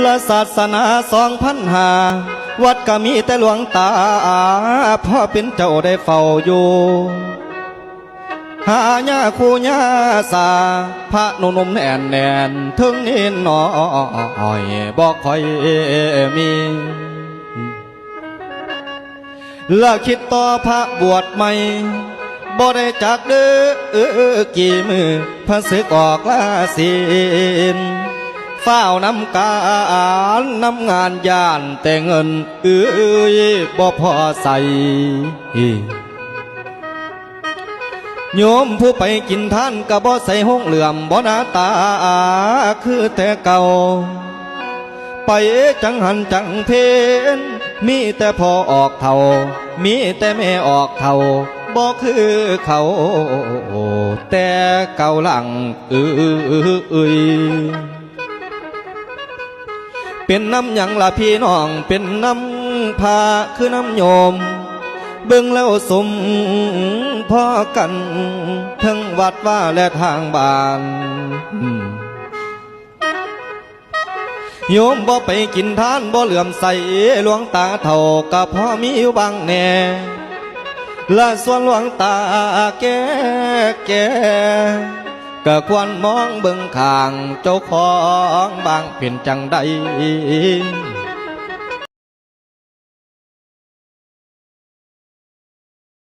และศาสนาสองพันหา วัดก็มีแต่หลวงตาพ่อเป็นเจ้าได้เฝ้าอยู่ หาญาคูญาสา พระนุ่มแน่นแน่นถึงนินน้อยบอกคอยมีและคิดต่อพระบวชใหม่บ่ได้จักเด้อกี่มือพระศึกออกลาศีล ฝ้าวนำการนำงานยานแต่เงินเอ้ยบ่พอใส่โยมผู้ไปกินท่านก็บ่ใส่ห้องเหลื่อมบ่หน้าตาคือแต่เก่า ไปจังหันจังเพนมีแต่พอออกเท่า มีแต่แม่ออกเท่าบ่คือเขาแต่เก่าหลังเอ้ย เป็นน้ำหยังละพี่น้องเป็นน้ำพาคือน้ำโยม เบิ่งแล้วสมพ่อกันทั้งวัดว่าและทางบ้านโยมบ่ไปกินทานบ่เหลื่อมใสหลวงตาเท่ากับพ่อมีอยู่บางแน่และส่วนหลวงตาแก่แก่ ก็ควรมองเบิ่งข้างเจ้าของบางเป็นจังใด